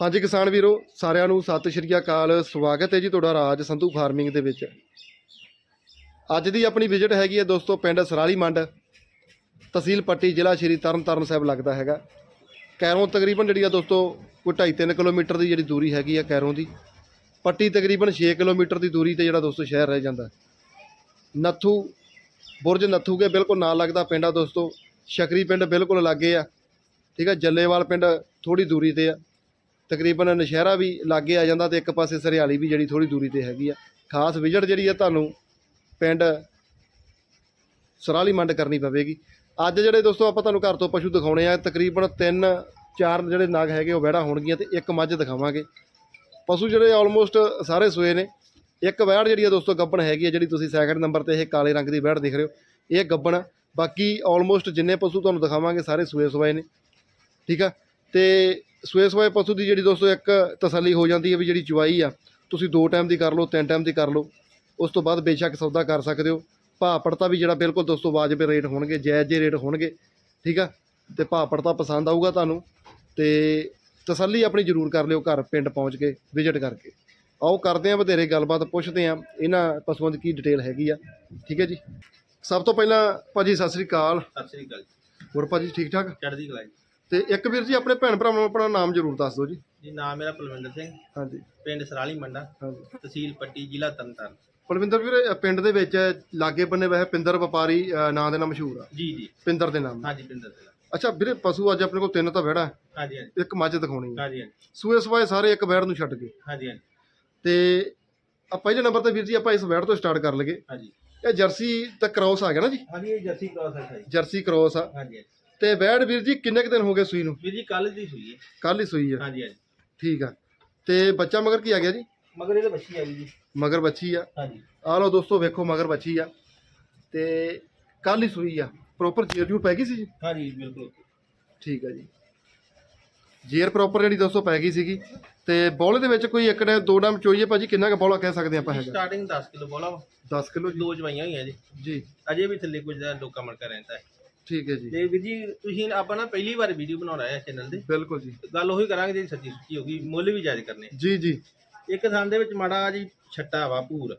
ਹਾਂਜੀ ਕਿਸਾਨ ਵੀਰੋ, ਸਾਰਿਆਂ ਨੂੰ ਸਤਿ ਸ਼੍ਰੀ ਅਕਾਲ। ਸਵਾਗਤ ਹੈ ਜੀ ਤੁਹਾਡਾ ਰਾਜ ਸੰਧੂ ਫਾਰਮਿੰਗ ਦੇ ਵਿੱਚ। ਅੱਜ ਦੀ ਆਪਣੀ ਵਿਜ਼ਿਟ ਹੈਗੀ ਹੈ ਦੋਸਤੋ ਪਿੰਡ ਸਰਾਲੀ ਮੰਡ। ਤਹਿਸੀਲ ਪੱਟੀ ਜ਼ਿਲ੍ਹਾ ਸ਼੍ਰੀ ਤਰਨਤਾਰਨ ਸਾਹਿਬ ਲੱਗਦਾ ਹੈਗਾ। ਕੈਰੋਂ ਤਕਰੀਬਨ ਜਿਹੜੀ ਆ ਦੋਸਤੋ, ਕੋਈ 2.5-3 ਕਿਲੋਮੀਟਰ ਦੀ ਜਿਹੜੀ ਦੂਰੀ ਹੈਗੀ ਆ ਕੈਰੋਂ ਦੀ। ਪੱਟੀ ਤਕਰੀਬਨ 6 ਕਿਲੋਮੀਟਰ ਦੀ ਦੂਰੀ ਤੇ ਜਿਹੜਾ ਦੋਸਤੋ ਸ਼ਹਿਰ ਰਹਿ ਜਾਂਦਾ। ਨੱਥੂ, ਬੁਰਜ ਨੱਥੂ ਕੇ ਬਿਲਕੁਲ ਨਾਲ ਲੱਗਦਾ ਪਿੰਡ ਆ ਦੋਸਤੋ। ਸ਼ਕਰੀ ਪਿੰਡ ਬਿਲਕੁਲ ਲਾਗੇ ਆ। ਠੀਕ ਆ, ਜੱਲੇਵਾਲ ਪਿੰਡ ਥੋੜੀ ਦੂਰੀ ਤੇ ਆ। ਤਕਰੀਬਨ ਨਸ਼ਹਿਰਾ ਵੀ ਲਾਗੇ ਆ ਜਾਂਦਾ ਤੇ ਇੱਕ ਪਾਸੇ ਸਰਿਆਲੀ ਵੀ ਜਿਹੜੀ ਥੋੜੀ ਦੂਰੀ ਤੇ ਹੈਗੀ ਆ। ਖਾਸ ਵਿਜ਼ਿਟ ਜਿਹੜੀ ਆ ਤੁਹਾਨੂੰ ਪਿੰਡ ਸਰਾਲੀ ਮੰਡ ਕਰਨੀ ਪਵੇਗੀ। ਅੱਜ ਜਿਹੜੇ ਦੋਸਤੋ ਆਪਾਂ ਤੁਹਾਨੂੰ ਘਰ ਤੋਂ ਪਸ਼ੂ ਦਿਖਾਉਣੇ ਆ, ਤਕਰੀਬਨ ਤਿੰਨ, ਚਾਰ ਜਿਹੜੇ ਨਾਗ ਹੈਗੇ ਉਹ ਵਹਿੜਾ ਹੋਣਗੀਆਂ ਤੇ ਇੱਕ ਮੱਝ ਦਿਖਾਵਾਂਗੇ। ਪਸ਼ੂ ਜਿਹੜੇ ਆਲਮੋਸਟ ਸਾਰੇ ਸੂਏ ਨੇ। ਇੱਕ ਵਹਿੜ ਜਿਹੜੀ ਆ ਦੋਸਤੋ ਗੱਬਣ ਹੈਗੀ ਆ, ਜਿਹੜੀ ਤੁਸੀਂ ਸੈਕਿੰਡ ਨੰਬਰ ਤੇ ਇਹ ਕਾਲੇ ਰੰਗ ਦੀ ਵਹਿੜ ਦੇਖ ਰਹੇ ਹੋ। ਇਹ ਗੱਬਣ ਆ। ਬਾਕੀ ਆਲਮੋਸਟ ਜਿੰਨੇ ਪਸ਼ੂ ਤੁਹਾਨੂੰ ਦਿਖਾਵਾਂਗੇ, ਸਾਰੇ ਸੂਏ ਸਵਾਏ ਨੇ। ਠੀਕ ਆ? ਤੇ ਸੂਏ ਸਵਾਏ ਪਸ਼ੂ ਦੀ ਜਿਹੜੀ ਦੋਸਤੋ ਇੱਕ ਤਸੱਲੀ ਹੋ ਜਾਂਦੀ ਹੈ ਵੀ ਜਿਹੜੀ ਚੁਆਈ ਆ ਤੁਸੀਂ ਦੋ ਟਾਈਮ ਦੀ ਕਰ ਲਓ ਤਿੰਨ ਟਾਈਮ ਦੀ ਕਰ ਲਓ ਉਸ ਤੋਂ ਬਾਅਦ ਬੇਸ਼ੱਕ ਸੌਦਾ ਕਰ ਸਕਦੇ ਹੋ। ਭਾਅ ਪੜਤਾ ਵੀ ਜਿਹੜਾ ਬਿਲਕੁਲ ਦੋਸਤੋ ਵਾਜਬ ਰੇਟ ਹੋਣਗੇ ਜਾਇਜ਼ ਜੇ ਰੇਟ ਹੋਣਗੇ ਠੀਕ ਆ? ਤੇ ਭਾਅ ਪੜਤਾ ਪਸੰਦ ਆਊਗਾ ਤੁਹਾਨੂੰ ਤੇ ਤਸੱਲੀ ਆਪਣੀ ਜ਼ਰੂਰ ਕਰ ਲਿਓ ਘਰ ਪਿੰਡ ਪਹੁੰਚ ਕੇ ਵਿਜ਼ਿਟ ਕਰਕੇ। ਆਓ ਕਰਦੇ ਆਂ ਵਧੇਰੇ ਗੱਲਬਾਤ ਪੁੱਛਦੇ ਆਂ ਇਹਨਾਂ ਪਸ਼ੂਆਂ ਦੀ ਕੀ ਡਿਟੇਲ ਹੈਗੀ ਆ ਠੀਕ ਹੈ ਜੀ? ਸਭ ਤੋਂ ਪਹਿਲਾਂ ਭਾਜੀ ਸਤਿ ਸ੍ਰੀ ਅਕਾਲ। ਸਤਿ ਸ੍ਰੀ ਅਕਾਲ ਜੀ। ਹੋਰ ਭਾਜੀ ਠੀਕ ਠਾਕ? ਚੜ੍ਹਦੀ ਕਲਾ ਜੀ। ਤੇ ਇੱਕ ਵੀਰ ਜੀ ਆਪਣੇ ਭੈਣ ਭਰਾਵਾਂ ਨੂੰ ਆਪਣਾ ਨਾਮ ਜ਼ਰੂਰ ਦੱਸ ਦਿਓ ਜੀ। ਜੀ ਨਾਮ ਮੇਰਾ ਪਲਵਿੰਦਰ ਸਿੰਘ। ਹਾਂਜੀ। ਪਿੰਡ ਸਰਾਲੀ ਮੰਡਾ ਹਾਂਜੀ। ਤਹਿਸੀਲ ਪੱਟੀ ਜ਼ਿਲ੍ਹਾ ਤਰਨਤਾਰਨ। ਪਲਵਿੰਦਰ ਵੀਰ ਪਿੰਡ ਦੇ ਵਿੱਚ ਲਾਗੇ ਬੰਨੇ ਵੈਸੇ ਪਿੰਦਰ ਵਪਾਰੀ ਅ, ਨਾਂ ਦੇ ਨਾਲ ਮਸ਼ਹੂਰ ਆ। ਜੀ ਜੀ। ਪਿੰਦਰ ਦੇ ਨਾਮ ਹਾਂਜੀ ਪਿੰਦਰ ਦੇ ਅੱਛਾ ਵੀਰੇ ਪਸ਼ੂ ਅੱਜ ਆਪਣੇ ਕੋਲ ਤਿੰਨ ਤਾਂ ਵਹਿੜਾ ਹਾਂਜੀ ਹਾਂਜੀ। ਇੱਕ ਮੱਝ ਦਿਖਾਉਣੀ ਹੈ। ਹਾਂਜੀ ਹਾਂਜੀ। ਸੂਏ ਸਵਾਏ ਸਾਰੇ ਇੱਕ ਵਹਿੜ ਨੂੰ ਛੱਡ ਕੇ। ਹਾਂਜੀ ਹਾਂਜੀ। ਤੇ ਆ ਪਹਿਲੇ ਨੰਬਰ ਤੇ ਵੀਰ ਜੀ ਆਪਾਂ ਇਸ ਵਹਿੜ ਤੋਂ ਸਟਾਰਟ ਕਰ ਲਈਏ। ਹਾਂਜੀ। ਇਹ ਜਰਸੀ ਤੇ ਕ੍ਰੋਸ ਆ ਗਿਆ ਨਾ ਜੀ? ਹਾਂਜੀ ਇਹ ਜਰਸੀ ਕ੍ਰਾਸ ਹੈ ਜਰਸੀ ਕ੍ਰੋਸ ਆ। ਹਾਂਜੀ ਹਾਂਜੀ। ਤੇ ਵਹਿੜ ਵੀਰ ਜੀ ਕਿੰਨੇ ਕੁ ਦਿਨ ਹੋ ਗਏ ਸੂਈ ਨੂੰ? ਵੀਰ ਜੀ ਕੱਲ ਦੀ ਸੂਈ ਹੈ। ਕੱਲ ਹੀ ਸੂਈ ਆ। ਹਾਂਜੀ ਹਾਂਜੀ। ਠੀਕ ਆ। ਤੇ ਬੱਚਾ ਮਗਰ ਕੀ ਆ ਗਿਆ ਜੀ? ਮਗਰ ਇਹਦੇ ਬੱਚੀ ਆ ਗਈ ਜੀ। ਮਗਰ ਬੱਚੀ ਆ। ਹਾਂਜੀ। ਆ ਲਓ ਦੋਸਤੋ ਵੇਖੋ ਮਗਰ ਬੱਚੀ ਆ। ਤੇ ਕੱਲ ਹੀ ਸੂਈ ਆ। ਪ੍ਰੋਪਰ ਜੇਰ ਜੂਰ ਪੈ ਗਈ ਸੀ ਜੀ? ਹਾਂਜੀ ਬਿਲਕੁਲ। ਠੀਕ ਆ ਜੀ। ਜੇਰ ਪ੍ਰੋਪਰ ਜਿਹੜੀ ਦੋਸਤੋ ਪੈ ਗਈ ਸੀਗੀ। ਤੇ ਬੌਲੇ ਦੇ ਵਿੱਚ ਕੋਈ ਇੱਕ ਡੈਮ ਦੋ ਡੈਮ ਚੋਈਏ ਭਾਜੀ ਕਿੰਨਾ ਕੁ ਬੌਲਾ ਕਹਿ ਸਕਦੇ ਆਪਾਂ ਹੈਗਾ? ਸਟਾਰਟਿੰਗ 10 ਕਿਲੋ ਬੋਲਾ ਵਾ। 10 ਕਿਲੋ ਜੀ। ਦੋ ਜਵਾਈਆਂ ਹੋਈਆਂ ਜੀ। ਜੀ। ਅਜੇ ਵੀ ਥੱਲੇ ਕੁਝ ਦਾ ਡੋਕਾ ਮੜਕਾ ਰਹਿੰਦਾ ਹੈ। ਠੀਕ ਹੈ ਜੀ। ਤੇ ਵੀਰ ਜੀ ਤੁਸੀਂ ਆਪਾਂ ਨਾ ਪਹਿਲੀ ਵਾਰ ਵੀਡੀਓ ਬਣਾਉਣਾ ਹੈ ਚੈਨਲ ਤੇ। ਬਿਲਕੁਲ ਜੀ। ਗੱਲ ਉਹੀ ਕਰਾਂਗੇ ਜਿਹੜੀ ਸੱਚੀ ਸੁੱਚੀ ਹੋ ਗਈ ਮੁੱਲ ਵੀ ਜਾਇਜ਼ ਕਰਨੇ ਜੀ ਜੀ। ਇੱਕ ਥਾਂ ਦੇ ਵਿੱਚ ਮਾੜਾ ਜੀ ਛੱਟਾ ਵਾ ਭੂਰ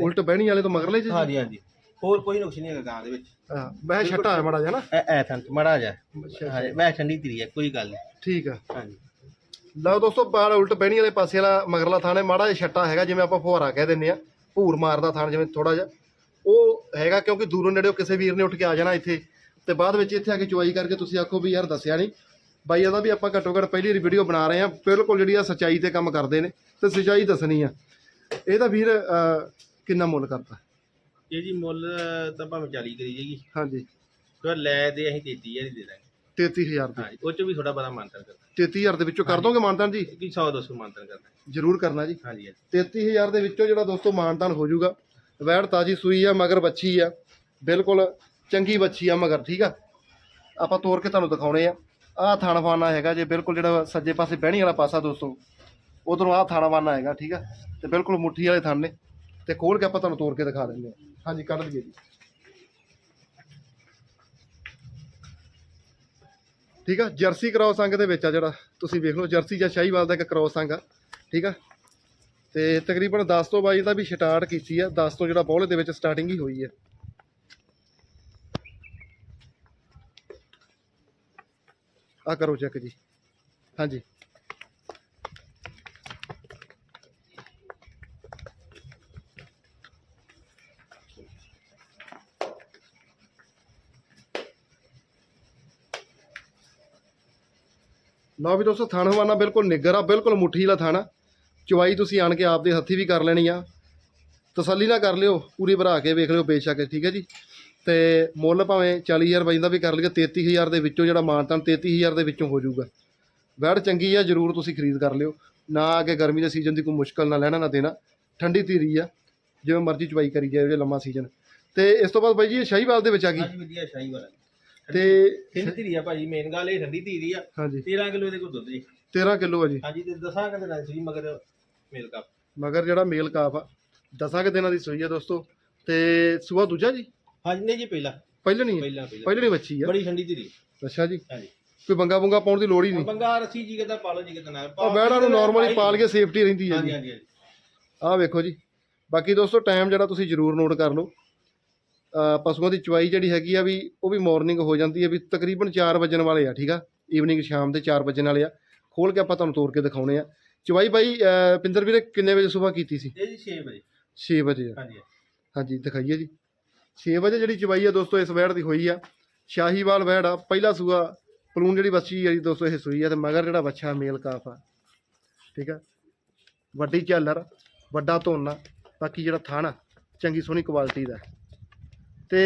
ਉਲਟ ਬਹਿਣੀ ਵਾਲੇ ਤੋਂ ਮਗਰਲੇ ਜੀ ਹਾਂਜੀ ਹਾਂਜੀ। ਹੋਰ ਕੋਈ ਨੁਕਸ ਨਹੀਂ ਹੈਗਾ ਗਾਂ ਦੇ ਵਿੱਚ। ਹਾਂ ਮੈਂ ਛੱਟਾ ਹੈ ਮੜਾ ਜਿਹਾ ਨਾ। ਐ ਐ ਥਾਂ ਮਾੜਾ ਜਾ ਅੱਛਾ, ਹਾਂਜੀ ਮੈਂ ਠੰਡੀ ਤਰੀ ਹੈ ਕੋਈ ਗੱਲ ਨਹੀਂ। ਠੀਕ ਆ। ਹਾਂਜੀ। ਲਓ ਦੋਸਤੋ ਬਾਲ ਉਲਟ ਬਹਿਣੀ ਵਾਲੇ ਪਾਸੇ ਵਾਲਾ ਮਗਰਲਾ ਥਾਣੇ ਮਾੜਾ ਜਿਹਾ ਛੱਟਾ ਹੈਗਾ ਜਿਵੇਂ ਆਪਾਂ ਫੁਹਾਰਾ ਕਹਿ ਦਿੰਦੇ ਆ। ਭੂਰ ਮਾਰਦਾ ਥਾਣ ਜਿਵੇਂ ਥੋੜਾ ਜਿਹਾ। ਉਹ ਹੈਗਾ ਕਿਉਂਕਿ ਦੂਰੋਂ ਨੇੜਿਓ ਕਿਸੇ ਵੀਰ ਨੇ ਉੱਠ ਕੇ ਆ ਜਾਣਾ ਇੱਥੇ। ਤੇ ਬਾਅਦ ਵਿੱਚ ਇੱਥੇ ਆ ਕੇ ਚੁਆਈ ਕਰਕੇ ਤੁਸੀਂ ਆਖੋ ਵੀ ਯਾਰ ਦੱਸਿਆ ਨਹੀਂ ਬਾਈ ਇਹਦਾ ਵੀ ਆਪਾਂ ਘੱਟੋ ਘੱਟ ਪਹਿਲੀ ਵੀਡੀਓ ਬਣਾ ਰਹੇ ਆ ਬਿਲਕੁਲ ਜਿਹੜੀ ਆ ਸੱਚਾਈ ਤੇ ਕੰਮ ਕਰਦੇ ਨੇ ਤੇ ਸੱਚਾਈ ਦੱਸਣੀ ਆ। ਇਹਦਾ ਵੀਰ ਕਿੰਨਾ ਮੁੱਲ ਕਰਦਾ ਇਹ ਜੀ ਮੁੱਲ ਤਾਂ ਭਾਵੇਂ 40 ਕਰੀ ਜਾਏਗੀ ਹਾਂਜੀ। ਪਰ ਲੈ ਦੇ ਅਸੀਂ 33000 ਹੀ ਦੇ ਦਾਂਗੇ। 33000 ਦੇ। ਹਾਂਜੀ ਉਹ ਚ ਵੀ ਥੋੜਾ ਬੜਾ ਮਾਨਤਨ ਕਰਦਾ 33000 ਦੇ ਵਿੱਚੋਂ ਕਰ ਦੋਗੇ ਮਾਨਤਾਨ ਜੀ? ਕਿ 100 200 ਮਾਨਤਨ ਕਰਦਾ ਜ਼ਰੂਰ ਕਰਨਾ ਜੀ। ਹਾਂਜੀ 33000 ਦੇ ਵਿੱਚੋਂ ਜਿਹੜਾ ਦੋਸਤੋ ਮਾਨਤਾਨ ਹੋ ਜਾਊਗਾ ਵੈੜ ਤਾਜੀ ਸੂਈ ਆ ਮਗਰ ਬੱਚੀ ਆ। ਬਿਲਕੁਲ ਚੰਗੀ ਬੱਚੀ ਆ ਮਗਰ, ਠੀਕ ਆ? ਆਪਾਂ ਤੋੜ ਕੇ ਤੁਹਾਨੂੰ ਦਿਖਾਉਣੇ ਆ। ਆਹ ਥਾਣਵਾਨਾ ਹੈਗਾ ਜੇ, ਬਿਲਕੁਲ ਜਿਹੜਾ ਸੱਜੇ ਪਾਸੇ ਬਹਿਣੀ ਵਾਲਾ ਪਾਸਾ ਦੋਸਤੋ, ਉਧਰੋਂ ਆਹ ਥਾਣਵਾਨਾ ਹੈਗਾ, ਠੀਕ ਆ? ਤੇ ਬਿਲਕੁਲ ਮੁੱਠੀ ਵਾਲੇ ਥਾਣ ਨੇ ਤੇ ਖੋਲ ਕੇ ਆਪਾਂ ਤੁਹਾਨੂੰ ਤੋੜ ਕੇ ਦਿਖਾ ਦਿੰਦੇ ਆ। ਹਾਂਜੀ, ਕੱਢ ਲਈਏ ਜੀ। ਠੀਕ ਆ? ਜਰਸੀ ਕ੍ਰਾਸ ਅੰਗ ਦੇ ਵਿੱਚ ਆ ਜਿਹੜਾ, ਤੁਸੀਂ ਵੇਖ ਲਓ, ਜਰਸੀ ਜਾਂ ਸ਼ਾਹੀਵਾਲ ਦਾ ਇੱਕ ਕ੍ਰਾਸ ਅੰਗ ਆ, ਠੀਕ ਆ? ਤੇ ਤਕਰੀਬਨ 10 ਤੋਂ 22 ਦਾ ਵੀ ਸਟਾਰਟ ਕੀਤੀ ਆ 10 ਤੋਂ ਜਿਹੜਾ ਬੌਲੇ ਦੇ ਵਿੱਚ ਸਟਾਰਟਿੰਗ ਹੀ ਹੋਈ ਹੈ ਆ ਕਰੋ ਚੈੱਕ ਜੀ। ਹਾਂਜੀ। ਲਓ ਵੀ ਦੋਸਤੋ, ਥਣ ਹਵਾਨਾ ਬਿਲਕੁਲ ਨਿੱਗਰ ਆ, ਬਿਲਕੁਲ ਮੁੱਠੀ ਵਾਲਾ ਥਾਣਾ। ਚਵਾਈ ਤੁਸੀਂ ਆਣ ਕੇ ਆਪਦੇ ਹੱਥੀ ਵੀ ਕਰ ਲੈਣੀ ਆ। ਤਸੱਲੀ ਨਾਲ ਕਰ ਲਿਓ, ਪੂਰੀ ਭਰਾ ਕੇ ਵੇਖ ਲਿਓ, ਬੇਸ਼ੱਕ, ਠੀਕ ਹੈ ਜੀ। ਤੇ ਮੁੱਲ ਭਾਵੇਂ 40000 ਰੁਪਏ ਦਾ ਵੀ ਕਰ ਲਈਏ 33000 ਦੇ ਵਿੱਚੋਂ ਜਿਹੜਾ ਮਾਨਤਾਨ 33000 ਦੇ ਵਿੱਚੋਂ ਹੋ ਜਾਊਗਾ। ਵੈੜ ਚੰਗੀ ਆ ਜਰੂਰ ਤੁਸੀਂ ਖਰੀਦ ਕਰ ਲਿਓ। ਨਾ ਅੱਗੇ ਗਰਮੀ ਦੇ ਸੀਜ਼ਨ ਦੀ ਕੋਈ ਮੁਸ਼ਕਲ ਨਾ ਲੈਣਾ ਨਾ ਦੇਣਾ। ਠੰਡੀ ਧੀਰੀ ਆ ਜਿਵੇਂ ਮਰਜ਼ੀ ਚਵਾਈ ਕਰੀ ਜਾਏ ਜੇ ਲੰਮਾ ਸੀਜ਼ਨ ਤੇ ਇਸ ਤੋਂ ਬਾਅਦ ਬਾਈ ਜੀ ਇਹ ਸ਼ਾਹੀਵਾਲ ਦੇ ਵਿੱਚ ਆ ਗਈ। ਵਧੀਆ ਸ਼ਾਹੀ ਵਾਲਾ ਤੇ ਠੰਡੀ ਧੀਰੀ ਆ ਭਾਜੀ ਮੇਨ ਗੱਲ ਇਹ ਠੰਡੀ ਧੀਰੀ ਆ। ਹਾਂਜੀ। 13 ਕਿਲੋ ਇਹਦੇ ਕੋਲ ਦੁੱਧ ਜੀ। 13 ਕਿਲੋ ਆ ਜੀ। ਹਾਂਜੀ ਤੇ ਦਸਾਂ ਕਹਿੰਦੇ ਨਾਲ ਸੀ ਮਗਰ ਮਿਲ ਕੱਪ ਮਗਰ ਜਿਹੜਾ ਮੇਲ ਕਾਫ ਆ ਦਸਾਂ ਕੁ ਦਿਨਾਂ ਦੀ ਸੂਈ ਆ ਦੋਸਤੋ। ਤੇ ਸੂਆ ਦੂਜਾ ਜੀ? ਹਾਂਜੀ ਨਹੀਂ ਜੀ ਪਹਿਲਾ। ਪਹਿਲਾਂ ਨਹੀਂ ਪਹਿਲਾ ਪਹਿਲਾ। ਪਹਿਲਾਂ ਨਹੀਂ ਬੱਚੀ ਆ? ਬੜੀ ਠੰਡੀ ਧੀਰੀ ਅੱਛਾ ਜੀ। ਹਾਂਜੀ। ਕੋਈ ਬੰਗਾ ਬੁੰਗਾ ਪਾਉਣ ਦੀ ਲੋੜ ਹੀ ਨਹੀਂ। ਬੰਗਾ ਰੱਸੀ ਜੀ ਕਿਦਾਂ ਪਾ ਲਓ ਜੀ ਕਿਦਾਂ ਨਾ। ਉਹ ਵਹਿੜਾਂ ਨੂੰ ਨਾਰਮਲੀ ਪਾਲ ਕੇ ਸੇਫਟੀ ਰਹਿੰਦੀ ਹੈ ਹਾਂਜੀ ਜੀ। ਹਾਂਜੀ ਹਾਂਜੀ। ਆਹ ਵੇਖੋ ਜੀ। ਬਾਕੀ ਦੋਸਤੋ ਟਾਈਮ ਜਿਹੜਾ ਤੁਸੀਂ ਜ਼ਰੂਰ ਨੋਟ ਕਰ ਲਓ। ਅਹ ਪਸ਼ੂਆਂ ਦੀ ਚਵਾਈ ਜਿਹੜੀ ਹੈਗੀ ਆ ਵੀ ਉਹ ਵੀ ਮਾਰਨਿੰਗ ਹੋ ਜਾਂਦੀ ਹੈ ਵੀ ਤਕਰੀਬਨ 4 ਵਜਣ ਵਾਲੇ ਆ ਠੀਕ ਆ? ਈਵਨਿੰਗ ਸ਼ਾਮ ਦੇ 4 ਵਜਣ ਵਾਲੇ ਆ। ਖੋਲ ਕੇ ਆਪਾਂ ਤੁਹਾਨੂੰ ਤੋੜ ਕੇ ਦਿਖਾਉਣੇ ਆ। ਚਵਾਈ ਬਾਈ ਅਹ ਪਿੰਦਰ ਵੀਰੇ ਕਿੰਨੇ ਵਜੇ ਸਵੇਰ ਕੀਤੀ ਸੀ? ਇਹ ਜੀ 6 ਵਜੇ। 6 ਵਜੇ ਆ। ਹਾਂਜੀ। ਹਾਂਜੀ ਦਿਖਾਈਏ ਜੀ। 6 ਵਜੇ ਜਿਹੜੀ ਚਵਾਈ ਆ ਦੋਸਤੋ ਇਸ ਵੈੜ ਦੀ ਹੋਈ ਆ। ਸ਼ਾਹੀਵਾਲ ਵੈੜ ਆ ਪਹਿਲਾ ਸੂਆ ਪਲੂਨ ਜਿਹੜੀ ਬੱਚੀ ਆ ਜੀ ਦੋਸਤੋ ਇਹ ਸੂਈ ਆ ਤੇ ਮਗਰ ਜਿਹੜਾ ਬੱਚਾ ਮੇਲ ਕਾਫ ਆ। ਠੀਕ ਆ? ਵੱਡੀ ਝਾਲਰ ਵੱਡਾ ਧੋਨਾ ਬਾਕੀ ਜਿਹੜਾ ਥਾਣਾ ਚੰਗੀ ਸੋਹਣੀ ਕੁਆਲਿਟੀ ਦਾ। ਤੇ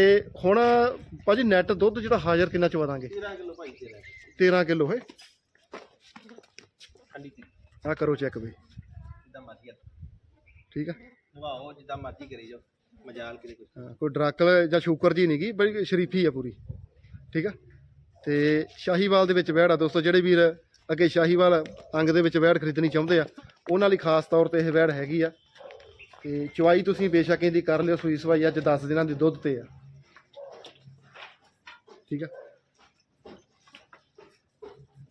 ਹੁਣ ਭਾਜੀ ਨੈਟ ਦੁੱਧ ਜਿਹੜਾ ਹਾਜ਼ਰ ਕਿੰਨਾ ਚਵਾ ਦਾਂਗੇ? 13 ਕਿਲੋ ਭਾਈ 13 13 ਕਿਲੋ ਹੈ? ਆ ਕਰੋ ਚੈੱਕ ਬਈ ਜਿੱਦਾਂ ਮਰਜ਼ੀ ਆ। ਠੀਕ ਆ? ਨਵਾਓ ਜਿੱਦਾਂ ਮਰਜ਼ੀ ਕਰੀ ਜਾਓ। ਮਜਾਲ ਕਿਤੇ ਕੁਝ ਹਾਂ, ਕੋਈ ਡਰਾਕਲ ਜਾਂ ਸ਼ੂਕਰ ਜੀ ਨਹੀਂਗੀ ਬੜੀ ਸ਼ਰੀਫੀ ਆ ਪੂਰੀ ਠੀਕ ਆ? ਤੇ ਸ਼ਾਹੀਵਾਲ ਦੇ ਵਿੱਚ ਵਹਿੜ ਆ ਦੋਸਤੋ ਜਿਹੜੇ ਵੀਰ ਅੱਗੇ ਸ਼ਾਹੀਵਾਲ ਅੰਗ ਦੇ ਵਿੱਚ ਵਹਿੜ ਖਰੀਦਣੀ ਚਾਹੁੰਦੇ ਆ ਉਹਨਾਂ ਲਈ ਖਾਸ ਤੌਰ ਤੇ ਇਹ ਵਹਿੜ ਹੈਗੀ ਆ। ਤੇ ਚਵਾਈ ਤੁਸੀਂ ਬੇਸ਼ੱਕ ਇਹਦੀ ਕਰ ਲਿਓ ਸੂਈ ਸਵਾਈ ਅੱਜ 10 ਦਿਨਾਂ ਦੀ ਦੁੱਧ ਤੇ ਆ। ਠੀਕ ਆ?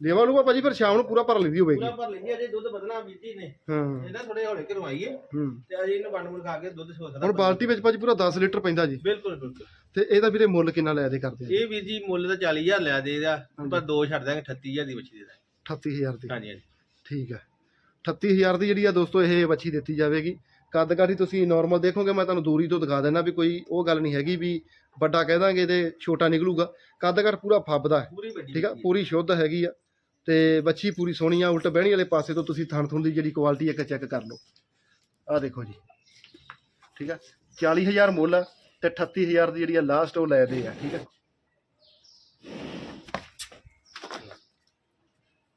ਲੇਵਾ ਲੂਆ ਭਾਜੀ ਫਿਰ ਸ਼ਾਮ ਨੂੰ ਪੂਰਾ ਭਰ ਲੈਂਦੀ ਹੋਵੇਗੀ। ਪੂਰਾ ਭਰ ਲੈਂਦੀ ਅਜੇ ਦੁੱਧ ਵਧਣਾ ਵੀਰ ਜੀ ਨੇ। ਹਾਂ। ਇਹਦਾ ਥੋੜੇ ਹੌਲੇ ਕਰਵਾਈਏ। ਹੂੰ। ਤੇ ਅਜੇ ਇਹਨੂੰ ਵੰਡ ਵੰਡ ਖਾ ਕੇ ਦੁੱਧ ਹੁਣ ਬਾਲਟੀ ਵਿੱਚ ਭਾਜੀ ਪੂਰਾ 10 ਲੀਟਰ ਪੈਂਦਾ ਜੀ। ਬਿਲਕੁਲ ਬਿਲਕੁਲ। ਤੇ ਇਹਦਾ ਵੀਰੇ ਮੁੱਲ ਕਿੰਨਾ ਲੈ ਦੇ ਕਰਦੇ ਆ? ਇਹ ਵੀਰ ਜੀ ਮੁੱਲ ਤਾਂ 40000 ਲਿਆ ਦੇ ਇਹਦਾ। ਪਰ ਦੋ ਛੱਡ ਦਾਂਗੇ 38000 ਦੀ ਬੱਚੀ ਦੇ ਦਾਂਗੇ 38000 ਦੀ। ਹਾਂਜੀ ਹਾਂਜੀ। ਠੀਕ ਹੈ। 38000 ਦੀ ਜਿਹੜੀ ਆ ਦੋਸਤੋ ਇਹ ਬੱਚੀ ਦਿੱਤੀ ਜਾਵੇਗੀ। ਕੱਦ ਕਾਠੀ ਤੁਸੀਂ ਨਾਰਮਲ ਦੇਖੋਗੇ ਮੈਂ ਤੁਹਾਨੂੰ ਦੂਰੀ ਤੋਂ ਦਿਖਾ ਦੇਣਾ ਵੀ ਕੋਈ ਉਹ ਗੱਲ ਨਹੀਂ ਹੈਗੀ ਵੀ ਵੱਡਾ ਕਹਿ ਦਾਂਗੇ ਤੇ ਛੋਟਾ ਨਿਕਲੂਗਾ। ਕੱਦ ਕਾਠ ਪੂਰਾ ਫੱਬਦਾ ਹੈ। ਪੂਰੀ ਵੱਡੀ ਠੀਕ ਆ ਪੂਰੀ ਸ਼ੁੱਧ ਹੈਗੀ ਆ। ਤੇ ਬੱਚੀ ਪੂਰੀ ਸੋਹਣੀ ਆ, ਉਲਟ ਬਹਿਣੀ ਵਾਲੇ ਪਾਸੇ ਤੋਂ ਤੁਸੀਂ ਥਣ ਥੁਣ ਦੀ ਜਿਹੜੀ ਕੁਆਲਿਟੀ ਇੱਕ ਚੈੱਕ ਕਰ ਲਓ। ਆਹ ਦੇਖੋ ਜੀ। ਠੀਕ ਆ? 40000 ਮੁੱਲ ਆ ਤੇ 38000 ਦੀ ਜਿਹੜੀ ਆ ਲਾਸਟ ਉਹ ਲੈ ਦੇ ਆ, ਠੀਕ ਆ?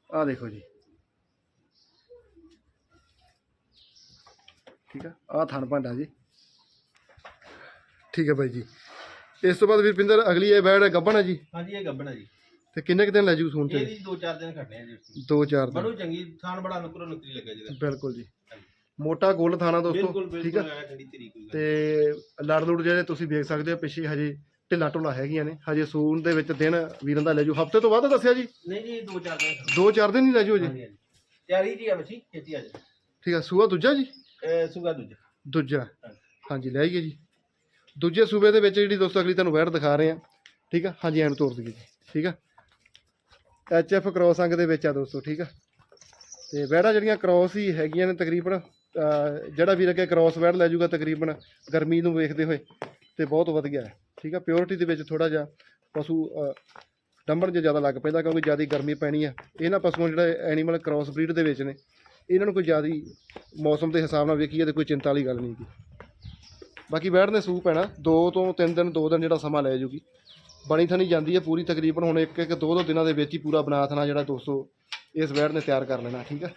ਆਹ ਦੇਖੋ ਜੀ। ਠੀਕ ਆ? ਆਹ ਥਣ ਭਾਂਡਾ ਜੀ। ਠੀਕ ਹੈ ਬਾਈ ਜੀ। ਇਸ ਤੋਂ ਬਾਅਦ ਵੀਰਪਿੰਦਰ, ਅਗਲੀ ਇਹ ਬੈੜ ਗੱਬਣ ਹੈ ਜੀ? ਹਾਂਜੀ, ਇਹ ਗੱਬਣ ਹੈ ਜੀ। ਤੇ ਕਿੰਨੇ ਕੁ ਦਿਨ ਲੈ ਜੂ ਸੂਣ ਤੇ? ਜੀ ਦੋ ਚਾਰ ਦਿਨ ਖੜਨੇ ਆ ਜੀ। ਦੋ ਚਾਰ ਦਿਨ। ਬੜੂ ਚੰਗੀ ਥਾਣ ਬੜਾ ਨੁਕਰੋ ਨੁਕਰੀ ਲੱਗਿਆ ਜਿਹਦਾ ਬਿਲਕੁਲ ਜੀ। ਮੋਟਾ ਗੋਲ ਥਾਣਾ ਦੋਸਤੋ ਬਿਲਕੁਲ ਠੀਕ ਆ? ਬਿਲਕੁਲ ਆਇਆ ਠੰਡੀ ਤੇ ਲੜ ਲੁੜ ਜਿਹੜੇ ਤੁਸੀਂ ਵੇਖ ਸਕਦੇ ਹੋ ਪਿੱਛੇ ਹਜੇ ਢਿੱਲਾ ਢੁੱਲਾ ਹੈਗੀਆਂ ਨੇ। ਹਜੇ ਸੂਣ ਦੇ ਵਿੱਚ ਦਿਨ ਵੀਰਾਂ ਦਾ ਲੈ ਜੂ। ਹਫ਼ਤੇ ਤੋਂ ਬਾਅਦ ਦੱਸਿਆ ਜੀ? ਨਹੀਂ ਜੀ ਦੋ ਚਾਰ ਦਿਨ। ਖੜਨੇ। ਦੋ ਚਾਰ ਦਿਨ ਹੀ ਲੈ ਜੂ ਹਾਂਜੀ? ਹਾਂਜੀ ਤਿਆਰੀ ਜੀ ਆ ਬੱਚੀ ਖੇਤੀ ਅੱਜ ਠੀਕ ਆ ਸੂਆ ਦੂਜਾ ਜੀ? ਸੁਗਾ ਦੂਜਾ। ਦੂਜਾ। ਹਾਂਜੀ। ਹਾਂਜੀ ਲੈ ਆਈਏ ਜੀ। ਦੂਜੇ ਸੂਬੇ ਦੇ ਵਿੱਚ ਜਿਹੜੀ ਦੋਸਤੋ ਅਗਲੀ ਤੁਹਾਨੂੰ ਵੈੜ ਦਿਖਾ ਰਹੇ ਆ। ਠੀਕ ਆ? ਹਾਂਜੀ ਐਨ ਤੋਰ ਦਈਏ ਜੀ। ਠੀਕ ਆ? ਐਚ ਐਫ ਕ੍ਰੋਸ ਅੰਗ ਦੇ ਵਿੱਚ ਆ ਦੋਸਤੋ ਠੀਕ ਆ? ਤੇ ਵੈੜਾਂ ਜਿਹੜੀਆਂ ਕ੍ਰੋਸ ਹੀ ਹੈਗੀਆਂ ਨੇ ਤਕਰੀਬਨ ਜਿਹੜਾ ਵੀਰ ਅੱਗੇ ਕ੍ਰੋਸ ਵੈੜ ਲੈ ਜਾਊਗਾ ਤਕਰੀਬਨ ਗਰਮੀ ਨੂੰ ਵੇਖਦੇ ਹੋਏ ਤੇ ਬਹੁਤ ਵਧੀਆ ਹੈ ਠੀਕ ਆ? ਪਿਓਰਿਟੀ ਦੇ ਵਿੱਚ ਥੋੜਾ ਜਿਹਾ ਪਸ਼ੂ ਅਹ, ਡੰਬਣ ਜੇ ਜ਼ਿਆਦਾ ਲੱਗ ਪੈਂਦਾ ਕਿਉਂਕਿ ਜ਼ਿਆਦਾ ਗਰਮੀ ਪੈਣੀ ਆ। ਇਹਨਾਂ ਪਸ਼ੂਆਂ ਜਿਹੜੇ ਐਨੀਮਲ ਕ੍ਰੋਸ ਬਰੀਡ ਦੇ ਵਿੱਚ ਨੇ ਇਹਨਾਂ ਨੂੰ ਕੋਈ ਜ਼ਿਆਦਾ ਮੌਸਮ ਦੇ ਹਿਸਾਬ ਨਾਲ ਵੇਖੀਏ ਤੇ ਕੋਈ ਚਿੰਤਾ ਵਾਲੀ ਗੱਲ ਨਹੀਂ ਗੀ ਬਾਕੀ ਵੈੜ ਨੇ ਸੂਪ ਪੈਣਾ ਦੋ ਤੋਂ ਤਿੰਨ ਦਿਨ ਦੋ ਦਿਨ ਜਿਹੜਾ ਸਮਾਂ ਲੈ ਜੂਗੀ ਬਣੀ ਥਣੀ ਜਾਂਦੀ ਹੈ ਪੂਰੀ ਤਕਰੀਬਨ ਹੁਣ ਇੱਕ ਇੱਕ ਦੋ ਦੋ ਦਿਨਾਂ ਦੇ ਵਿੱਚ ਹੀ ਪੂਰਾ ਬਣਾ ਥਣਾ ਜਿਹੜਾ ਦੋਸਤੋ ਇਸ ਵੈੜ ਨੇ ਤਿਆਰ ਕਰ ਲੈਣਾ ਠੀਕ ਹੈ?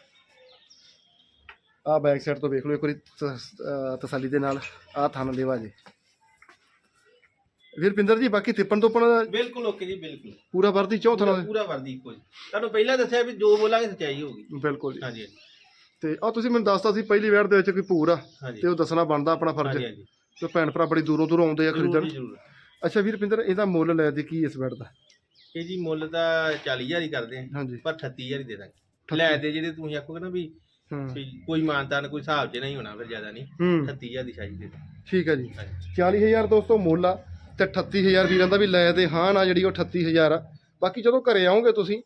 ਆਹ ਬੈਕ ਸਾਈਡ ਤੋਂ ਵੇਖ ਲਓ ਇੱਕ ਵਾਰੀ ਤਸੱਲੀ ਦੇ ਨਾਲ ਆਹ ਥਣ ਦੇਵਾ ਜੀ। ਵੀਰਪਿੰਦਰ ਜੀ ਬਾਕੀ ਤਿੱਪਣ ਤੋਪਣ ਦਾ ਬਿਲਕੁਲ ਓਕੇ ਜੀ ਬਿਲਕੁਲ। ਪੂਰਾ ਵਰਦੀ ਚੌਥ ਨਾਲ ਪੂਰਾ ਵਰਦੀ ਜੀ। ਤੁਹਾਨੂੰ ਪਹਿਲਾਂ ਦੱਸਿਆ ਵੀ ਜੋ ਬੋਲਾਂਗੇ ਸੱਚਾਈ ਹੋਊਗੀ। ਬਿਲਕੁਲ ਜੀ। ਹਾਂਜੀ ਤੇ ਆ ਤੁਸੀਂ ਮੈਨੂੰ ਦੱਸਤਾ ਸੀ ਪਹਿਲੀ ਵੈੜ ਦੇ ਵਿੱਚ ਕੋਈ ਭੂਰ ਆ ਤੇ ਉਹ ਦੱਸਣਾ ਬਣਦਾ ਆਪਣਾ ਫਰਜ਼। ਤੇ ਭੈਣ ਭਰਾ ਬੜੀ ਦੂਰੋਂ ਦੂਰੋਂ ਆਉਂਦੇ ਆ ਖਰੀਦਣ। ਅੱਛਾ ਵੀਰਪਿੰਦਰ ਇਹਦਾ ਮੁੱਲ ਲੈ ਦੇ ਕੀ ਇਸ ਵੈੜ ਦਾ? ਇਹ ਜੀ ਮੁੱਲ ਤਾਂ 40000 ਹੀ ਕਰਦੇ ਆ ਹਾਂਜੀ। ਪਰ 38000 ਹੀ ਦੇ ਦਾਂਗੇ। ਲੈ ਤੇ ਜਿਹੜੇ ਤੁਸੀਂ ਆਖੋਗੇ ਨਾ ਵੀ ਹੂੰ। ਵੀ ਕੋਈ ਕੋਈ ਹਿਸਾਬ 'ਚ ਨਹੀਂ ਹੋਣਾ ਫਿਰ ਜ਼ਿਆਦਾ ਨਹੀਂ। ਹੂੰ। 38000 ਦੀ ਸ਼ਾਹੀ ਦੇ ਦਾਂਗੇ। ਠੀਕ ਹੈ ਜੀ। ਹਾਂਜੀ। 40000 ਦੋਸਤੋ ਮੁੱਲ ਆ ਤੇ 38000 ਵੀਰਾਂ ਦਾ ਵੀ ਲੈ ਤੇ ਹਾਂ ਨਾ ਜਿਹੜੀ ਉਹ 38000 ਆ। ਬਾਕੀ ਜਦੋਂ ਘਰੇ ਆਓਗੇ ਤੁਸੀਂ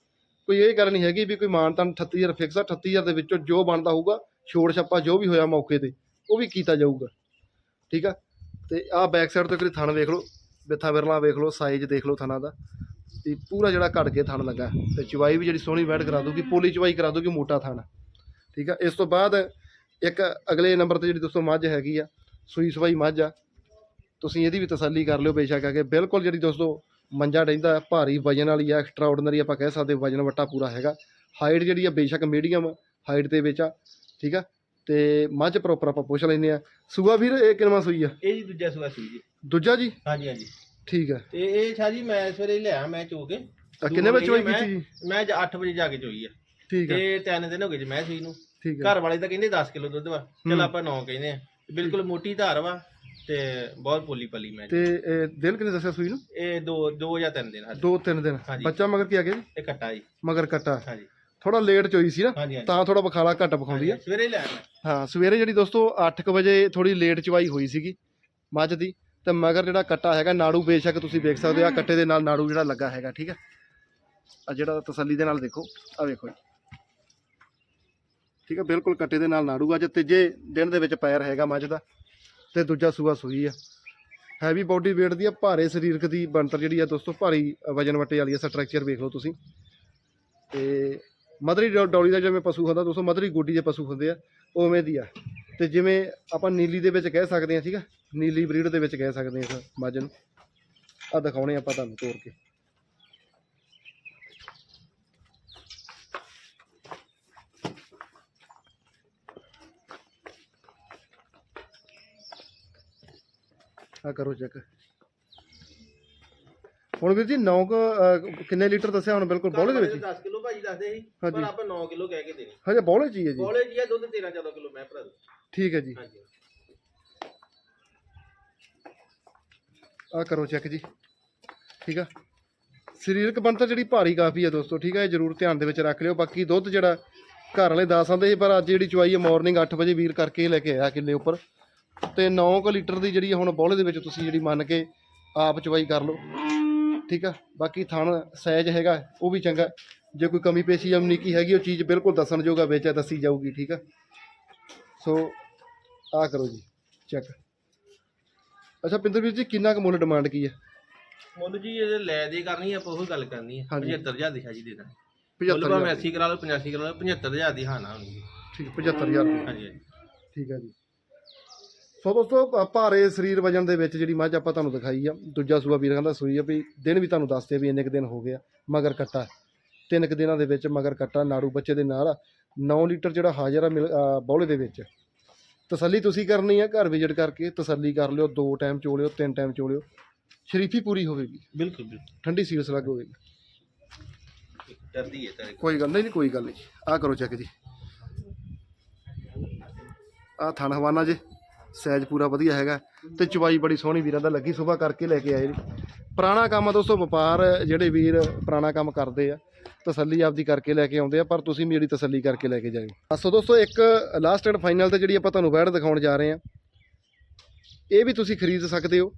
ਕੋਈ ਇਹ ਗੱਲ ਨਹੀਂ ਹੈਗੀ ਵੀ ਕੋਈ ਮਾਨ ਤਾਂ 38000 ਫਿਕਸ ਆ 38000 ਦੇ ਵਿੱਚੋਂ ਜੋ ਬਣਦਾ ਹੋਊਗਾ ਛੋੜ ਛੱਪਾ ਜੋ ਵੀ ਹੋਇਆ ਮੌਕੇ ਤੇ ਉਹ ਵੀ ਕੀਤਾ ਜਾਊਗਾ। ਠੀਕ ਆ? ਤੇ ਆਹ ਬੈਕ ਸਾਈਡ ਤੋਂ ਇੱਕ ਵਾਰੀ ਥਣ ਵੇਖ ਲਓ। ਬਿੱਥਾ ਵਿਰਲਾ ਵੇਖ ਲਓ ਸਾਈਜ਼ ਦੇਖ ਲਓ ਥਣਾ ਦਾ। ਤੇ ਪੂਰਾ ਜਿਹੜਾ ਘੜ ਕੇ ਥਣ ਲੱਗਾ। ਤੇ ਚਵਾਈ ਵੀ ਜਿਹੜੀ ਸੋਹਣੀ ਵੈਟ ਕਰਾ ਦੂਗੀ ਪੋਲੀ ਚਵਾਈ ਕਰਾ ਦੂਗੀ ਮੋਟਾ ਥਣ। ਠੀਕ ਆ? ਇਸ ਤੋਂ ਬਾਅਦ ਇੱਕ ਅਗਲੇ ਨੰਬਰ ਤੇ ਜਿਹੜੀ ਦੋਸਤੋ ਮੱਝ ਹੈਗੀ ਆ, ਸੂਈ ਸਵਾਈ ਮੱਝ ਆ, ਤੁਸੀਂ ਇਹਦੀ ਵੀ ਤਸੱਲੀ ਕਰ ਲਿਓ ਬੇਸ਼ੱਕ ਆ ਕਿ। ਬਿਲਕੁਲ ਜਿਹੜੀ ਦੋਸਤੋ ਮੰਜਾ ਰਹਿੰਦਾ ਭਾਰੀ ਵਜਨ ਵਾਲੀ ਆ ਐਕਸਟਰਾ ਆਰਡੀਨਰੀ ਆਪਾਂ ਕਹਿ ਸਕਦੇ, ਵਜਨ ਵੱਟਾ ਪੂਰਾ ਹੈਗਾ। ਹਾਈਟ ਜਿਹੜੀ ਆ ਬੇਸ਼ੱਕ ਮੀਡੀਅਮ ਹਾਈਟ ਦੇ ਵਿੱਚ ਆ, ਠੀਕ ਆ? ਤੇ ਮੱਝ ਪ੍ਰੋਪਰ ਆਪਾਂ ਪੁੱਛ ਲੈਂਦੇ ਆ। ਸੂਆ ਵੀਰ, ਇਹ ਕਿੰਨਵਾਂ ਸੂਈ ਆ? ਇਹ ਜੀ ਦੂਜਾ ਸੂਆ ਸੂਈ ਜੀ। ਦੂਜਾ ਜੀ? ਹਾਂਜੀ ਹਾਂਜੀ। ਠੀਕ ਆ ਤੇ ਇਹ ਸ਼ਾਹ ਜੀ ਮੈਂ ਸਵੇਰੇ ਲਿਆ ਮੈਂ ਚੋ ਕੇ। ਤਾਂ ਕਿੰਨੇ ਵਜੇ ਚੋਈ ਕੀਤੀ ਜੀ ਮੈਂ 8 ਵਜੇ ਜਾ ਕੇ ਚੋਈ ਆ। ਠੀਕ ਆ ਤੇ ਤਿੰਨ ਦਿਨ ਹੋ ਗਏ ਜੀ ਮੈਂ ਸੂਈ ਨੂੰ। ਠੀਕ ਘਰ ਵਾਲੇ ਤਾਂ ਕਹਿੰਦੇ 10 ਕਿਲੋ ਦੁੱਧ ਵਾ। ਚਲ ਆਪਾਂ 9 ਕਹਿੰਦੇ ਆ। ਬਿਲਕੁਲ ਮੋਟੀ ਧਾਰ ਵਾ ਤੇ ਬਹੁਤ ਪੋਲੀ ਪਲੀ ਮੈਂ ਤੇ ਇਹ ਦਿਨ ਕਿੰਨੇ ਦੱਸਿਆ ਸੂਈ ਨੂੰ? ਇਹ ਦੋ ਦੋ ਜਾਂ ਤਿੰਨ ਦਿਨ ਹਾਂਜੀ। ਦੋ ਤਿੰਨ ਦਿਨ। ਹਾਂਜੀ। ਬੱਚਾ ਮਗਰ ਕੀ ਆ ਗਿਆ ਜੀ? ਇਹ ਕੱਟਾ ਜੀ। ਮਗਰ ਕੱਟਾ। ਹਾਂਜੀ। ਥੋੜਾ ਲੇਟ ਚੋਈ ਸੀ ਨਾ ਤਾਂ ਥੋੜਾ ਬਖਾਲਾ ਘੱਟ ਵਿਖਾਉਂਦੀ ਆ। ਸਵੇਰੇ ਹੀ ਲੈ ਆਉਣਾ ਹਾਂ ਸਵੇਰੇ ਜਿਹੜੀ ਦੋਸਤੋ 8:00 ਵਜੇ ਥੋੜੀ ਲੇਟ ਚਵਾਈ ਹੋਈ ਸੀਗੀ ਮੱਝ ਦੀ। ਤੇ ਮਗਰ ਜਿਹੜਾ ਕੱਟਾ ਹੈਗਾ, ਨਾੜੂ ਬੇਸ਼ੱਕ ਤੁਸੀਂ ਵੇਖ ਸਕਦੇ ਹੋ ਆ ਕੱਟੇ ਦੇ ਨਾਲ ਨਾੜੂ ਜਿਹੜਾ ਲੱਗਾ ਹੈਗਾ, ਠੀਕ ਹੈ? ਆ ਜਿਹੜਾ ਤਸੱਲੀ ਦੇ ਨਾਲ ਦੇਖੋ ਆ ਵੇਖੋ ਜੀ। ਠੀਕ ਹੈ, ਬਿਲਕੁਲ ਕੱਟੇ ਦੇ ਨਾਲ ਨਾੜੂ ਅੱਜ ਤੀਜੇ ਦਿਨ ਦੇ ਵਿੱਚ ਪੈਰ ਹੈਗਾ ਮੱਝ ਦਾ, ਤੇ ਦੂਜਾ ਸੂਆ ਸੂਈ ਆ। ਹੈਵੀ ਬਾਡੀ weight ਦੀ ਆ, ਭਾਰੇ ਸਰੀਰਕ ਦੀ ਬਣਤਰ ਜਿਹੜੀ ਆ ਦੋਸਤੋ, ਭਾਰੀ ਵਜਨ ਵਟੇ ਵਾਲੀ ਆ ਸਟਰਕਚਰ ਵੇਖ ਲਓ ਤੁਸੀਂ। ਤੇ ਮਦਰੀ ਡੌ- ਡੌਲੀ ਦਾ ਜਿਵੇਂ ਪਸ਼ੂ ਹੁੰਦਾ, ਦੋਸਤੋ ਮਦਰੀ ਗੋਡੀ ਦੇ ਪਸ਼ੂ ਹੁੰਦੇ ਆ, ਉਵੇਂ ਦੀ ਆ। ਤੇ ਜਿਵੇਂ ਆਪਾਂ ਨੀਲੀ ਦੇ ਵਿੱਚ ਕਹਿ ਸਕਦੇ ਆ, ਠੀਕ ਆ ਨੀਲੀ ਬਰੀਡ ਦੇ ਵਿੱਚ ਕਹਿ ਸਕਦੇ ਆ ਇਸ ਮੱਝ ਨੂੰ। ਆ ਦਿਖਾਉਣੇ ਆਪਾਂ ਤੁਹਾਨੂੰ ਤੋੜ ਕੇ। ਆ ਕਰੋ ਚੈੱਕ ਹੁਣ ਵੀਰ ਜੀ 9 ਕਿੰਨੇ ਲੀਟਰ ਦੱਸਿਆ ਹੁਣ ਬਿਲਕੁਲ ਬੌਲੇ ਦੇ ਵਿੱਚ ਹੀ? 10 ਕਿਲੋ ਭਾਜੀ ਦੱਸਦੇ ਸੀ। ਪਰ ਆਪਾਂ 9 ਕਿਲੋ ਕਹਿ ਕੇ ਦੇਣੀ। ਹਜੇ ਬੌਲੇ ਚ ਹੀ ਹੈ ਜੀ। ਜੀ ਆ ਦੁੱਧ 13 14 ਕਿਲੋ ਮੈਂ ਭਰਾ ਦੂੰ। ਠੀਕ ਹੈ ਜੀ। ਹਾਂਜੀ। ਆ ਕਰੋ ਚੈੱਕ ਜੀ। ਠੀਕ ਆ? ਸਰੀਰਕ ਬਣਤਰ ਜਿਹੜੀ ਭਾਰੀ ਕਾਫੀ ਆ ਦੋਸਤੋ, ਠੀਕ ਆ? ਇਹ ਜ਼ਰੂਰ ਧਿਆਨ ਦੇ ਵਿੱਚ ਰੱਖ ਲਿਓ। ਬਾਕੀ ਦੁੱਧ ਜਿਹੜਾ ਘਰ ਵਾਲੇ ਦੱਸ ਆਂਦੇ ਸੀ, ਪਰ ਅੱਜ ਜਿਹੜੀ ਚੁਆਈ ਹੈ ਮਾਰਨਿੰਗ 8 ਵਜੇ ਵੀਰ ਕਰਕੇ ਹੀ ਲੈ ਕੇ ਆਇਆ ਕਿੱਲੇ ਉੱਪਰ। ਤੇ 9 ਕੁ ਲੀਟਰ ਦੀ ਜਿਹੜੀ ਹੁਣ ਬੌਲੇ ਦੇ ਵਿੱਚ ਤੁਸੀਂ ਜਿਹੜੀ ਮੰਨ ਕੇ ਆਪ ਚੁਆਈ ਕਰ ਲਓ। ਠੀਕ ਆ? ਬਾਕੀ ਥਣ ਸਾਈਜ਼ ਹੈਗਾ, ਉਹ ਵੀ ਚੰਗਾ। ਜੇ ਕੋਈ ਕਮੀ ਪੇਸ਼ੀ ਜਾਂ ਨਿੱਕੀ ਹੈਗੀ, ਉਹ ਚੀਜ਼ ਬਿਲਕੁਲ ਦੱਸਣ ਜੋਗਾ ਵਿੱਚ ਦੱਸੀ ਜਾਊਗੀ, ਠੀਕ ਆ? ਸੋ ਆ ਕਰੋ ਜੀ ਚੈੱਕ ਅੱਛਾ ਪਿੰਦਰ ਵੀਰ ਜੀ ਕਿੰਨਾ ਕੁ ਮੁੱਲ ਡਿਮਾਂਡ ਕੀ ਹੈ? ਮੁੱਲ ਜੀ ਇਹ ਲੈ ਦੇ ਕਰਨੀ ਆਪਾਂ ਉਹ ਗੱਲ ਕਰਨੀ ਹੈ। ਹਾਂਜੀ। 75000 ਦੀ ਸ਼ਾਜੀ ਦੇ ਦਾਂ ਮੁੱਲ 75000 ਭਾਵੇਂ 80 ਕਰਾ ਲਓ 85 ਕਰਾ ਲਓ 75000 ਦੀ ਹਾਨਾ ਹੋਣੀ ਠੀਕ 75000 ਰੁਪਏ ਹਾਂਜੀ ਹਾਂਜੀ। ਠੀਕ ਹੈ ਜੀ। ਸੋ ਦੋਸਤੋ ਭ- ਭਾਰੇ ਸਰੀਰ ਵਜਨ ਦੇ ਵਿੱਚ ਜਿਹੜੀ ਮੱਝ ਆਪਾਂ ਤੁਹਾਨੂੰ ਦਿਖਾਈ ਆ ਦੂਜਾ ਸੂਆ ਵੀਰਾਂ ਦਾ ਸੂਈ ਆ ਵੀ ਦਿਨ ਵੀ ਤੁਹਾਨੂੰ ਦੱਸਦੇ ਵੀ ਇੰਨੇ ਕੁ ਦਿਨ ਹੋ ਗਿਆ ਮਗਰ ਕੱਟਾ। ਤਿੰਨ ਕੁ ਦਿਨਾਂ ਦੇ ਵਿੱਚ ਮਗਰ ਕੱਟਾ ਨਾੜੂ ਬੱਚੇ ਦੇ ਨਾਲ 9 ਲੀਟਰ ਜਿਹੜਾ ਹਾਜ਼ਰ ਆ ਮਿਲ ਬੌਲੇ ਦੇ ਵਿੱਚ। ਤਸੱਲੀ ਤੁਸੀਂ ਕਰਨੀ ਆ ਘਰ ਵਿਜ਼ਿਟ ਕਰਕੇ ਤਸੱਲੀ ਕਰ ਲਿਓ ਦੋ ਟਾਈਮ ਚੋਲਿਓ ਤਿੰਨ ਟਾਈਮ ਚੋਲਿਓ ਸ਼ਰੀਫੀ ਪੂਰੀ ਹੋਵੇਗੀ। ਬਿਲਕੁਲ ਬਿਲਕੁਲ। ਠੰਡੀ ਸੀਲਸ ਲੱਗ ਹੋਵੇਗੀ। ਡਰਦੀ ਹੈ ਤੇਰੇ ਕੋਈ ਗੱਲ ਨਹੀਂ ਜੀ ਕੋਈ ਗੱਲ ਨਹੀਂ। ਆ ਕਰੋ ਚੈੱਕ ਜੀ। ਆ ਥਣ ਹਵਾਨਾ ਜੀ ਸਾਈਜ਼ ਪੂਰਾ ਵਧੀਆ ਹੈਗਾ। ਤੇ ਚਵਾਈ ਬੜੀ ਸੋਹਣੀ ਵੀਰਾਂ ਦਾ ਲੱਗੀ ਸਵੇਰ ਕਰਕੇ ਲੈ ਕੇ ਆਏ ਜੀ ਪੁਰਾਣਾ ਕੰਮ ਆ ਦੋਸਤੋ, ਵਪਾਰ ਜਿਹੜੇ ਵੀਰ ਪੁਰਾਣਾ ਕੰਮ ਕਰਦੇ ਆ, ਤਸੱਲੀ ਆਪਦੀ ਕਰਕੇ ਲੈ ਕੇ ਆਉਂਦੇ ਆ, ਪਰ ਤੁਸੀਂ ਵੀ ਜਿਹੜੀ ਤਸੱਲੀ ਕਰਕੇ ਲੈ ਕੇ ਜਾਇਓ। ਸੋ ਦੋਸਤੋ, ਇੱਕ ਲਾਸਟ ਐਂਡ ਫਾਈਨਲ ਤੇ ਜਿਹੜੀ ਆਪਾਂ ਤੁਹਾਨੂੰ ਵੈੜ ਦਿਖਾਉਣ ਜਾ ਰਹੇ ਆ, ਇਹ ਵੀ ਤੁਸੀਂ ਖਰੀਦ ਸਕਦੇ ਹੋ।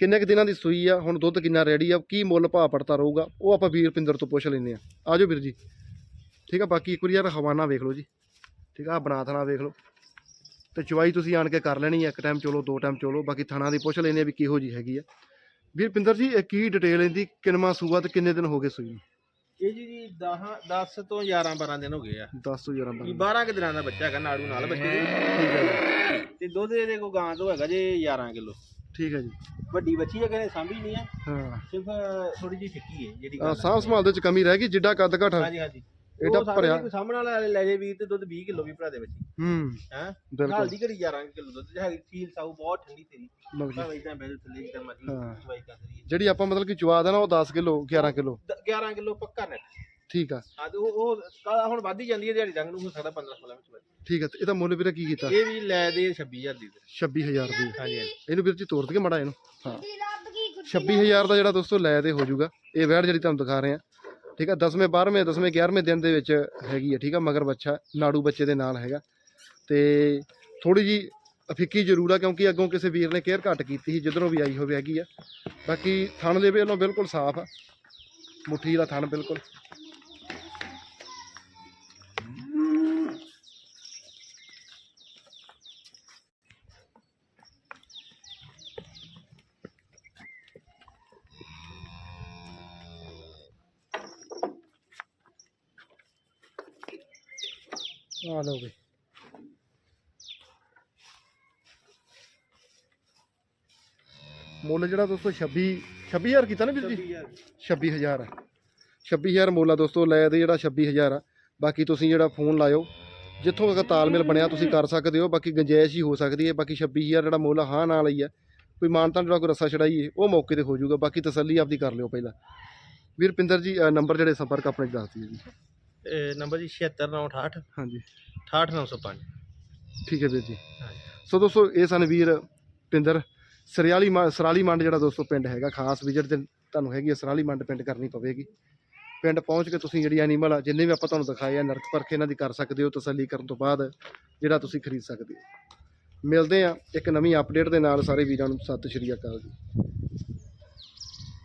ਕਿੰਨੇ ਕੁ ਦਿਨਾਂ ਦੀ ਸੂਈ ਆ, ਹੁਣ ਦੁੱਧ ਕਿੰਨਾ ਰੈਡੀ ਆ, ਕੀ ਮੁੱਲ ਭਾਅ ਪੜਤਾ ਰਹੂਗਾ, ਉਹ ਆਪਾਂ ਵੀਰਪਿੰਦਰ ਤੋਂ ਪੁੱਛ ਲੈਂਦੇ ਆ। ਆਜੋ ਵੀਰ ਜੀ। ਠੀਕ ਆ, ਬਾਕੀ ਇੱਕ ਵਾਰੀ ਯਾਰ ਹਵਾਨਾ ਵੇਖ ਲਓ ਜੀ। ਠੀਕ ਆ, ਬਣਾ ਥਣਾ ਵੇਖ ਲਓ। ਤੇ ਚਵਾਈ ਤੁਸੀਂ ਆਣ ਕੇ ਕਰ ਲੈਣੀ ਆ, ਇੱਕ ਟਾਈਮ ਚਲੋ, ਦੋ ਟਾਈਮ ਚਲੋ, ਬਾਕੀ ਥਣਾ ਦੀ ਪੁੱਛ ਲੈਂਦੇ ਆ ਵੀ ਕਿਹੋ ਜੀ ਹੈਗੀ ਆ। ਵੀਰ ਪਿੰਦਰ ਜੀ ਇਹ ਕੀ ਡਿਟੇਲ ਇਹਦੀ? ਕਿੰਨਵਾਂ ਸੂਆ ਤੇ ਕਿੰਨੇ ਦਿਨ ਹੋ ਗਏ ਸੂਈ ਨੂੰ? ਇਹ ਜੀ ਜੀ 10 10 ਤੋਂ 11 12 ਦਿਨ ਹੋ ਗਏ ਆ। 10 ਤੋਂ 11 ਵੀ ਬੰਦ 12 ਕਿ ਦਿਨਾਂ ਦਾ ਬੱਚਾ ਹੈਗਾ ਨਾੜੂ ਨਾਲ ਬੱਚੇ ਦੇ। ਠੀਕ ਹੈ ਜੀ। ਤੇ ਦੁੱਧ ਇਹਦੇ ਕੋ ਗਾਂ ਤੋਂ ਹੈਗਾ ਜੇ 11 ਕਿਲੋ। ਠੀਕ ਹੈ ਜੀ। ਵੱਡੀ ਬੱਚੀ ਹੈ ਕਹਿੰਦੇ ਸਾਂਭੀ ਨਹੀਂ ਆ। ਹਾਂ। ਸਿਰਫ ਥੋੜੀ ਜਿਹੀ ਫਿੱਕੀ ਹੈ ਜਿਹੜੀ ਗੱਲ ਸਾਂਭ ਸੰਭਾਲ ਦੇ ਵਿੱਚ ਕਮੀ ਰਹਿ ਗਈ ਜਿੱਡਾ ਕੱਦ ਘਟ। ਹਾਂਜੀ ਹਾਂਜੀ। ਇਹਦਾ ਉਹ ਸਾਂਭੀ ਭਰਿਆ। ਸਾਹਮਣੇ ਵਾਲਾ ਲੈ ਜੇ ਵੀਰ ਤੇ ਦੁੱਧ 20 ਕਿਲੋ ਵੀ ਭਰਾ ਦੇ ਬੱਚੀ ਹੂੰ ਹੈ? ਬਿਲਕੁਲ। ਦੀ ਘੜੀ 11 ਕਿਲੋ ਦੁੱਧ ਹੈਗੀ ਫੀਲ ਸਾਊ ਬਹੁਤ ਠੰਡੀ ਤੇਰੀ। ਲਓ ਜੀ। ਭਾਵੇਂ ਇਦਾਂ ਬੈਲ ਥੱਲੇ ਜਿੱਦਾਂ ਮਰਜ਼ੀ ਹਾਂ। ਦਵਾਈ ਕਰ ਰਹੀ ਜਿਹੜੀ ਆਪਾਂ ਮਤਲਬ ਕਿ ਚਵਾ ਦੇਣਾ ਉਹ 10 ਕਿਲੋ 11 ਕਿਲੋ। ਹੈ 11 ਕਿਲੋ ਪੱਕਾ ਨੈਟ ਠੀਕ ਆ। ਆ ਤੇ ਉਹ ਉਹ ਕਾਲਾ ਹੁਣ ਵੱਧ ਹੀ ਜਾਂਦੀ ਹੈ ਦਿਹਾੜੀ ਰੰਗ ਨੂੰ ਹੋ ਸਕਦਾ 15 16 ਵਿੱਚ ਵੱਧ। ਠੀਕ ਆ ਤੇ ਇਹਦਾ ਮੁੱਲ ਵੀਰੇ ਕੀ ਕੀਤਾ? ਇਹ ਵੀ ਲੈ ਦੇ 26000 ਦੀ ਦੇ। 26000 ਦੀ। ਹਾਂਜੀ ਹਾਂਜੀ ਇਹਨੂੰ ਵੀਰ ਜੀ ਤੋੜ ਦਈਏ ਮੜਾ ਇਹਨੂੰ। ਹਾਂ। 26000 ਦਾ ਜਿਹੜਾ ਦੋਸਤੋ ਲੈ ਦੇ ਹੋ ਜਾਊਗਾ ਇਹ ਵੈੜ ਜਿਹੜੀ ਤੁਹਾਨੂੰ ਦਿਖਾ ਰਹੇ ਆ। ਠੀਕ ਆ 10ਵੇਂ 12ਵੇਂ 10ਵੇਂ 11ਵੇਂ ਦਿਨ ਦੇ ਵਿੱਚ ਹੈਗੀ ਆ, ਠੀਕ ਆ, ਮਗਰ ਬੱਚਾ ਨਾੜੂ ਬੱਚੇ ਦੇ ਨਾਲ ਹੈਗਾ। ਤੇ ਥੋੜੀ ਜੀ ਫਿੱਕੀ ਜ਼ਰੂਰ ਆ, ਕਿਉਂਕਿ ਅੱਗੋਂ ਕਿਸੇ ਵੀਰ ਨੇ ਕੇਅਰ ਘੱਟ ਕੀਤੀ ਸੀ, ਜਿੱਧਰੋਂ ਵੀ ਆਈ ਹੋਵੇ ਹੈਗੀ ਆ। ਬਾਕੀ ਥਣ ਦੇ ਵੱਲੋਂ ਬਿਲਕੁਲ ਸਾਫ਼ ਆ। ਮੁੱਠੀ ਦਾ ਥਣ ਬਿਲਕੁਲ। ਆ ਲਓ ਬਈ ਮੁੱਲ ਜਿਹੜਾ ਦੋਸਤੋ 26 26000 ਕੀਤਾ ਨਾ ਵੀਰ ਜੀ? 26000 ਹੈ 26000 ਮੁੱਲ ਆ ਦੋਸਤੋ ਲੈ ਦੇ ਜਿਹੜਾ 26000 ਆ। ਬਾਕੀ ਤੁਸੀਂ ਜਿਹੜਾ ਫੋਨ ਲਾਇਓ ਜਿੱਥੋਂ ਤੱਕ ਤਾਲਮੇਲ ਬਣਿਆ ਤੁਸੀਂ ਕਰ ਸਕਦੇ ਹੋ ਬਾਕੀ ਗੁੰਜਾਇਸ਼ ਹੀ ਹੋ ਸਕਦੀ ਹੈ। ਬਾਕੀ 26000 ਜਿਹੜਾ ਮੁੱਲ ਆ, ਹਾਂ ਨਾਲ ਹੀ ਆ। ਕੋਈ ਮਾਨਤਾਂ ਜਿਹੜਾ ਕੋਈ ਰੱਸਾ ਛੜਾਈਏ ਉਹ ਮੌਕੇ ਤੇ ਹੋ ਜਾਊਗਾ। ਬਾਕੀ ਤਸੱਲੀ ਆਪਦੀ ਕਰ ਲਿਓ ਪਹਿਲਾਂ। ਵੀਰ ਪਿੰਦਰ ਜੀ ਨੰਬਰ ਜਿਹੜੇ ਸੰਪਰਕ ਆਪਣੇ ਦੱਸ ਦਿਓ ਜੀ। ਨੰਬਰ ਜੀ 76968 ਹਾਂਜੀ। 68905 ਠੀਕ ਹੈ ਵੀਰ ਜੀ। ਸੋ ਦੋਸਤੋ ਇਹ ਸਨ ਵੀਰ ਪਿੰਦਰ। ਸਰਿਆਲੀ ਸਰਾਲੀ ਮੰਡ ਜਿਹੜਾ ਦੋਸਤੋ ਪਿੰਡ ਹੈਗਾ ਖਾਸ ਵਿਜ਼ਿਟ ਤੇ ਤੁਹਾਨੂੰ ਹੈਗੀ ਸਰਾਲੀ ਮੰਡ ਪਿੰਡ ਕਰਨੀ ਪਵੇਗੀ। ਪਿੰਡ ਪਹੁੰਚ ਕੇ ਤੁਸੀਂ ਜਿਹੜੀ ਐਨੀਮਲ ਆ ਜਿੰਨੇ ਵੀ ਆਪਾਂ ਤੁਹਾਨੂੰ ਦਿਖਾਏ ਆ ਨਰਕ ਪਰਖ ਇਹਨਾਂ ਦੀ ਕਰ ਸਕਦੇ ਹੋ ਤਸੱਲੀ ਕਰਨ ਤੋਂ ਬਾਅਦ ਜਿਹੜਾ ਤੁਸੀਂ ਖਰੀਦ ਸਕਦੇ ਹੋ। ਮਿਲਦੇ ਆ ਇੱਕ ਨਵੀਂ ਅਪਡੇਟ ਦੇ ਨਾਲ ਸਾਰੇ ਵੀਰਾਂ ਨੂੰ। ਸਤਿ ਸ਼੍ਰੀ ਅਕਾਲ ਜੀ।